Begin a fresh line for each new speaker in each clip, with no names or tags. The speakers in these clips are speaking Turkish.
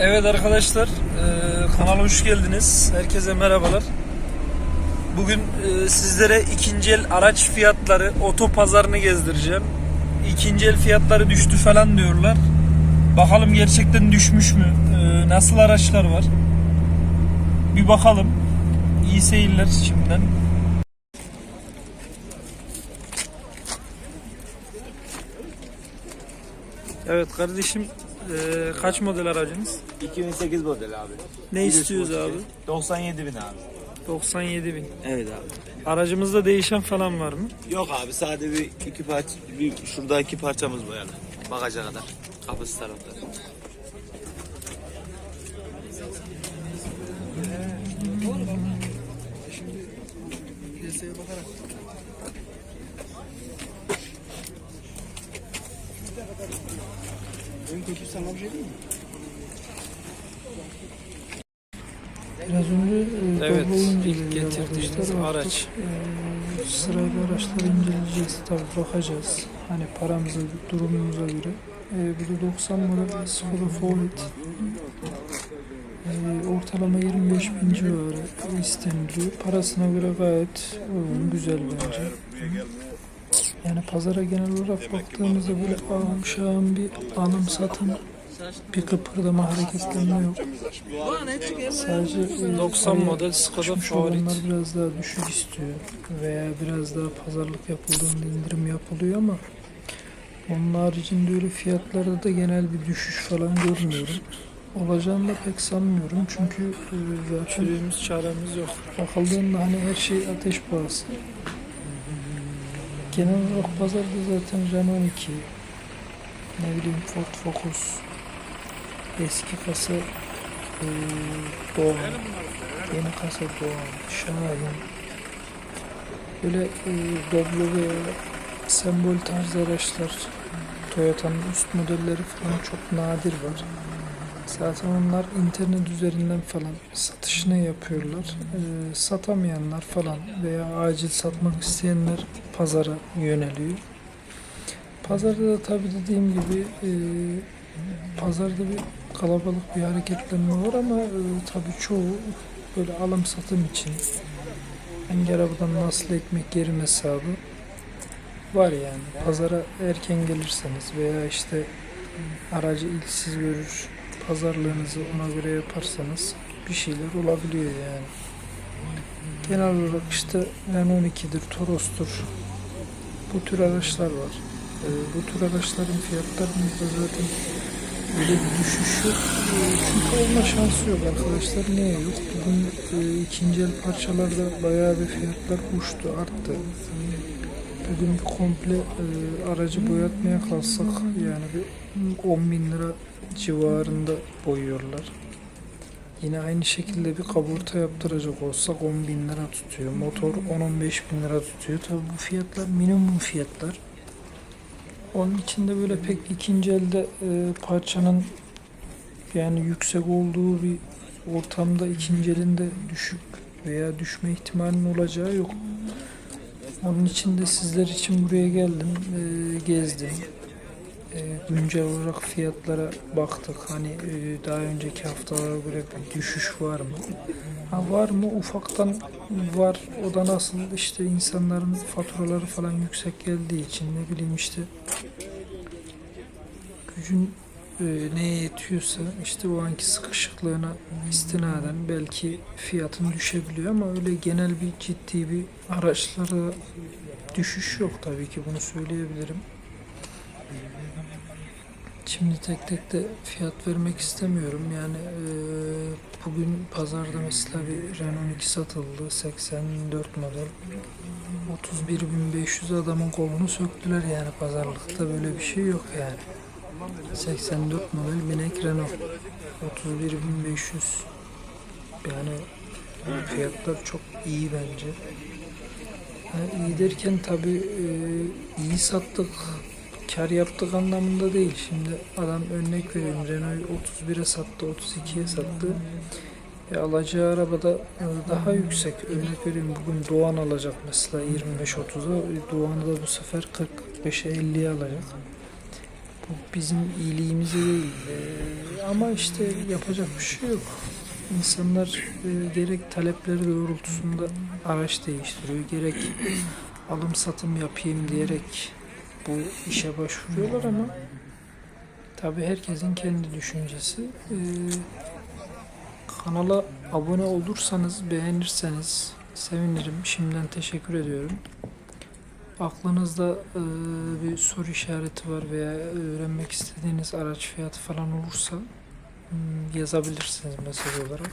Evet arkadaşlar, eee, kanala hoş geldiniz. Herkese merhabalar. Bugün eee, sizlere ikinci el araç fiyatları, oto pazarını gezdireceğim. İkinci el fiyatları düştü falan diyorlar. Bakalım gerçekten düşmüş mü? Eee, nasıl araçlar var? Bir bakalım. İyi seyirler şimdiden. Evet kardeşim, eee, kaç model aracınız?
2008 model abi.
Ne istiyoruz abi?
97 bin abi.
97 bin.
Evet abi.
Aracımızda değişen falan var mı?
Yok abi sadece bir iki parça, bir şurada iki parçamız boyalı. Bagaja kadar. Kapısı tarafta.
Biraz önce e,
Evet, ilk.
Artık,
araç.
e, sırayla araçları inceleyeceğiz. Tabi bakacağız. Hani paramıza, durumumuza göre. E, bu da 90 model Skoda Forward. E, ortalama 25 bin civarı isteniliyor. Parasına göre gayet uygun, güzel bence. Yani pazara genel olarak baktığımızda böyle şağım bir alım satım bir kıpırdama hareketlenme yok. Sadece e,
90
araya
model Skoda Favorit.
biraz daha düşük istiyor veya biraz daha pazarlık yapıldığında indirim yapılıyor ama onun haricinde öyle fiyatlarda da genel bir düşüş falan görmüyorum. Olacağını da pek sanmıyorum çünkü e, zaten
çaremiz yok.
bakıldığında hani her şey ateş pahası. Genel olarak pazarda zaten Renault 12, ne bileyim Ford Focus, eski kasa e, Doğan, yeni kasa Doğan, Şahin, böyle e, Doblo sembol tarzı araçlar, Toyota'nın üst modelleri falan çok nadir var. Zaten onlar internet üzerinden falan satışını yapıyorlar. Ee, satamayanlar falan veya acil satmak isteyenler pazara yöneliyor. Pazarda da tabii dediğim gibi e, pazarda bir kalabalık bir hareketlenme var ama e, tabii çoğu böyle alım satım için hangi arabadan nasıl ekmek yerim hesabı var yani. Pazara erken gelirseniz veya işte aracı ilk siz görür pazarlığınızı ona göre yaparsanız bir şeyler olabiliyor yani. Genel olarak işte Renault 12'dir, Toros'tur. Bu tür araçlar var. Ee, bu tür araçların fiyatlarında zaten öyle bir düşüş yok. Ee, çünkü olma şansı yok arkadaşlar. Niye yok? Bugün e, ikinci el parçalarda bayağı bir fiyatlar uçtu, arttı. Bugün bir komple e, aracı boyatmaya kalsak yani bir 10 bin lira civarında boyuyorlar. Yine aynı şekilde bir kaburta yaptıracak olsak 10 bin lira tutuyor. Motor 10-15 bin lira tutuyor. Tabi bu fiyatlar minimum fiyatlar. Onun içinde böyle pek ikinci elde e, parçanın yani yüksek olduğu bir ortamda ikinci elinde düşük veya düşme ihtimalinin olacağı yok. Onun için de sizler için buraya geldim, e, gezdim. E, güncel olarak fiyatlara baktık. Hani e, daha önceki haftalara göre bir düşüş var mı? Ha, var mı? Ufaktan var. O da nasıl işte insanların faturaları falan yüksek geldiği için ne bileyim işte gücün e, neye yetiyorsa işte o anki sıkışıklığına istinaden belki fiyatın düşebiliyor ama öyle genel bir ciddi bir araçlara düşüş yok tabii ki bunu söyleyebilirim. Şimdi tek tek de fiyat vermek istemiyorum. Yani e, bugün pazarda mesela bir Renault 2 satıldı. 84 model. 31.500 adamın kolunu söktüler yani pazarlıkta böyle bir şey yok yani. 84 model binek Renault. 31.500 yani fiyatlar çok iyi bence. Yani iyi derken tabi iyi sattık, kar yaptık anlamında değil. Şimdi adam örnek vereyim Renault 31'e sattı, 32'ye sattı. E, alacağı arabada e, daha yüksek. Örnek vereyim bugün Doğan alacak mesela 25-30'a. Doğan'ı da bu sefer 45'e 50'ye alacak. Bizim iyiliğimize değil. E, ama işte yapacak bir şey yok. İnsanlar e, gerek talepleri doğrultusunda araç değiştiriyor, gerek alım satım yapayım diyerek bu işe başvuruyorlar ama tabii herkesin kendi düşüncesi. E, kanala abone olursanız, beğenirseniz sevinirim. Şimdiden teşekkür ediyorum. Aklınızda e, bir soru işareti var veya öğrenmek istediğiniz araç fiyatı falan olursa hmm, yazabilirsiniz mesaj olarak.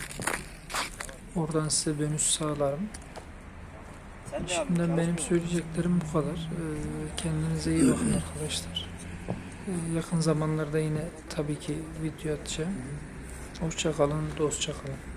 Oradan size dönüş sağlarım. Şimdiden benim söyleyeceklerim bu kadar. Kendinize iyi bakın arkadaşlar. Yakın zamanlarda yine tabii ki video atacağım. Hoşça kalın, dostça kalın.